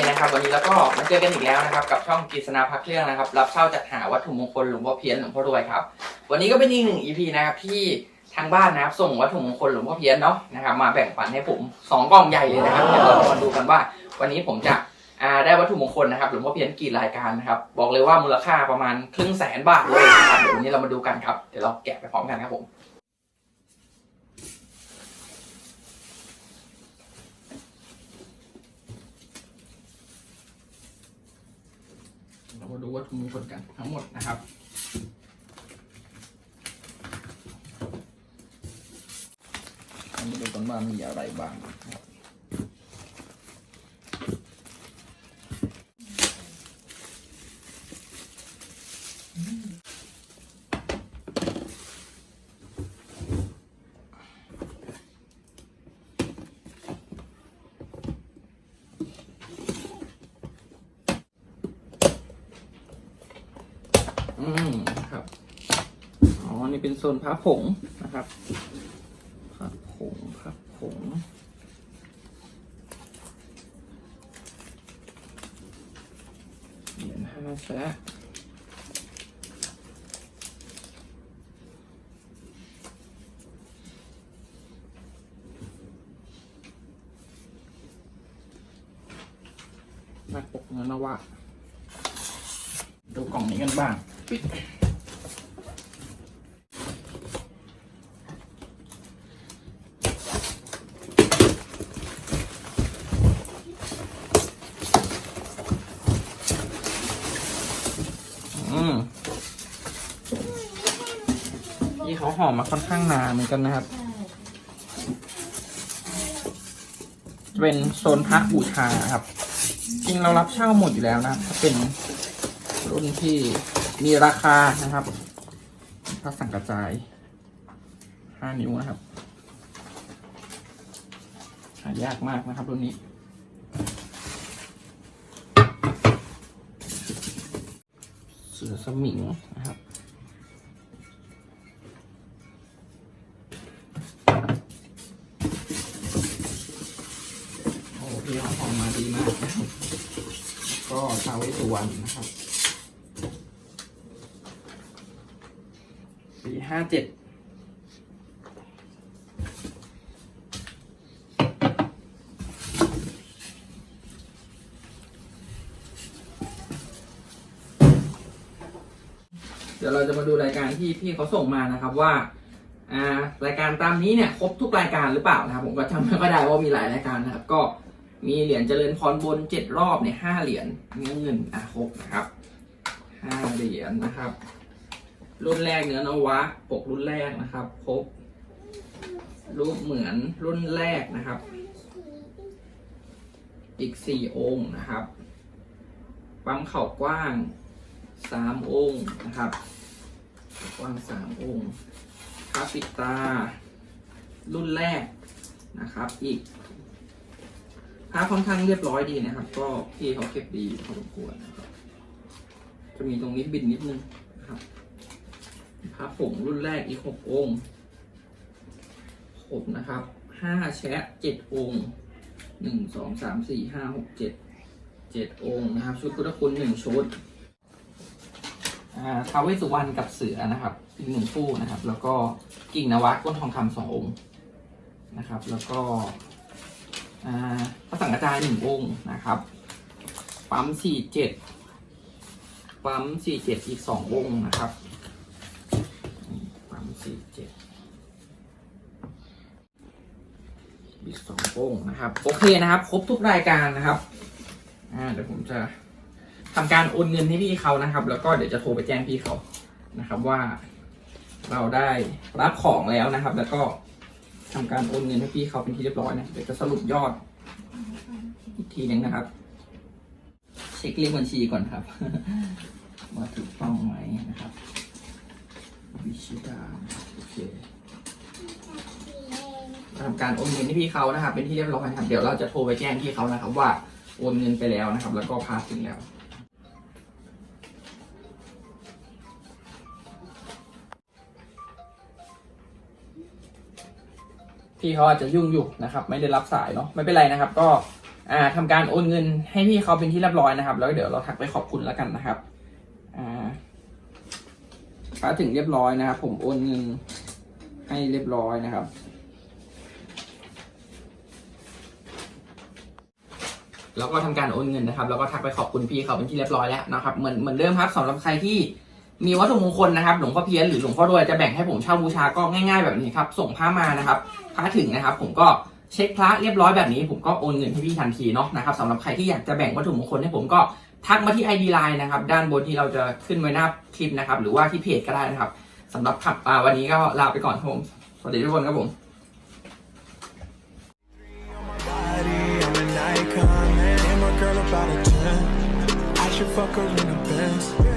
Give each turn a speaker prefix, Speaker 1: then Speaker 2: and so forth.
Speaker 1: คนะครับวันนี้แล้วก็มาเจอกันอีกแล้วนะครับกับช่องกฤษณาพักเครื่องนะครับ รับเช่าจัดหาวัตถุมงคลหลวงพ่อเพี้ยนหลวงพ่อรวยครับวันนี้ก็เป็นอีกหนึ่ง EP นะครับที่ทางบ้านนะครับส่งวัตถุมงคลหลวงพ่อเพี้ยนเนาะนะครับมาแบ่งปันให้ผมสองกล่องใหญ่เลยนะครับเดี๋ยวเรามาดูกันว่า วันนี้ผมจะอ่าได้วัตถุมงคลนะครับหลวงพ่อเพี้ยนกี่รายการนะครับบอกเลยว่ามูลค่าประมาณครึ่งแสนบาทเลยนะครับเดี๋ยววันนี้เรามาดูกันครับเดี๋ยวเราแกะไปพร้อมกันครับผม เรามา ดูวัตถุมงคลกันทั้งหมดนะครับมาดูกันว่ามีอะไรบ้างนะครับอืม นะครับ อ๋อ นี่เป็นโซนพระผงนะครับพระผงพระผงเหรียญห้าแซะหน้าปกเงินนวะดูกล่องนี้กันบ้าง อืม พี่เขาหอมมาค่อนข้างนานเหมือนกันนะครับจะเป็นโซนพระบูชาครับ จริงเรารับเช่าหมดอยู่แล้วนะครับถ้าเป็นรุ่นที่มีราคานะครับพระสังกระจายห้านิ้วนะครับหายากมากนะครับรุ่นนี้เสือสมิงนะครับ นะครับ ก็ชาวเวสุวรรณนะครับปีห้าเจ็ดเดี๋ยวเราจะมาดูรายการที่พี่เขาส่งมานะครับว่า อ่ารายการตามนี้เนี่ยครบทุกรายการหรือเปล่านะครับ ผมก็จำไม่ค่อยได้ว่ามีหลายรายการนะครับ ก็ มีเหรียญเจริญพรบนเจ็ดรอบเนี่ยห้าเหรียญเนื้อเงินอะครบนะครับห้าเหรียญนะครับ รุ่นแรกเนื้อนวะปกรุ่นแรกนะครับครบรูปเหมือนรุ่นแรกนะครับ อีกสี่องค์นะครับ ปั๊มเข่ากว้างสามองค์นะครับ กว้างสามองค์พระปิตา รุ่นแรกนะครับ อีก พระค่อนข้างเรียบร้อยดีนะครับ ก็พี่เขาเก็บดีพอสมควรนะครับจะมีตรงนี้บินนิดนึงนะครับพระผงรุ่นแรกอีกหกองค์ครบนะครับห้าแชะเจ็ดองค์หนึ่งสองสามสี่ห้าหกเจ็ดเจ็ดองค์นะครับ ชุดพุทธคุณหนึ่งชุดอาท้าวเวสุวรรณกับเสือนะครับอีกหนึ่งคู่นะครับ แล้วก็กิ่งนวัดก้นทองคำสององค์นะครับ แล้วก็ พระสังฆจายหนึ่งองค์นะครับปั๊มสี่เจ็ดปั๊มสี่เจ็ดอีกสององค์นะครับปั๊มสี่เจ็ดอีกสององค์นะครับ โอเคนะครับ ครบทุกรายการนะครับอ่าเดี๋ยวผมจะทำการโอนเงินให้พี่เขานะครับ แล้วก็เดี๋ยวจะโทรไปแจ้งพี่เขานะครับว่าเราได้รับของแล้วนะครับ แล้วก็ ทำการโอนเงินให้พี่เขาเป็นที่เรียบร้อยนะเดี๋ยวจะสรุปยอด อีกทีหนึ่งนะครับ เช็คเลขบัญชีก่อนครับ ว่าถูกต้องไหมนะครับวิชิดาโอเคทำการโอนเงินให้พี่เขานะครับ เป็นที่เรียบร้อยนะครับ เดี๋ยวเราจะโทรไปแจ้งพี่เขานะครับ ว่าโอนเงินไปแล้วนะครับ แล้วก็พาถึงแล้ว พี่เขาอาจจะยุ่งอยู่นะครับ ไม่ได้รับสายเนาะไม่เป็นไรนะครับ ก็อ่าทำการโอนเงินให้พี่เขาเป็นที่เรียบร้อยนะครับ แล้วเดี๋ยวเราทักไปขอบคุณแล้วกันนะครับอ่าถ้าถึงเรียบร้อยนะครับ ผมโอนเงินให้เรียบร้อยนะครับ แล้วก็ทำการโอนเงินนะครับ แล้วก็ทักไปขอบคุณพี่เขาเป็นที่เรียบร้อยแล้วนะครับ เหมือนเหมือนเดิมครับสำหรับใครที่ มีวัตถุมงคลนะครับหลวงพ่อเพี้ยนหรือหลวงพ่อรวยจะแบ่งให้ผมเช่าบูชาก็ง่ายๆแบบนี้ครับ ส่งผ้ามานะครับพระถึงนะครับ ผมก็เช็คพระเรียบร้อยแบบนี้ ผมก็โอนเงินให้พี่ทันทีเนาะนะครับสำหรับใครที่อยากจะแบ่งวัตถุมงคลให้ผมก็ทักมาที่ ID Line นะครับ ด้านบนที่เราจะขึ้นไว้หน้าคลิปนะครับ หรือว่าที่เพจก็ได้นะครับสำหรับขับวันนี้ก็ลาไปก่อนครับผมสวัสดีทุกคนครับผม
Speaker 2: should fuck her in the Benz.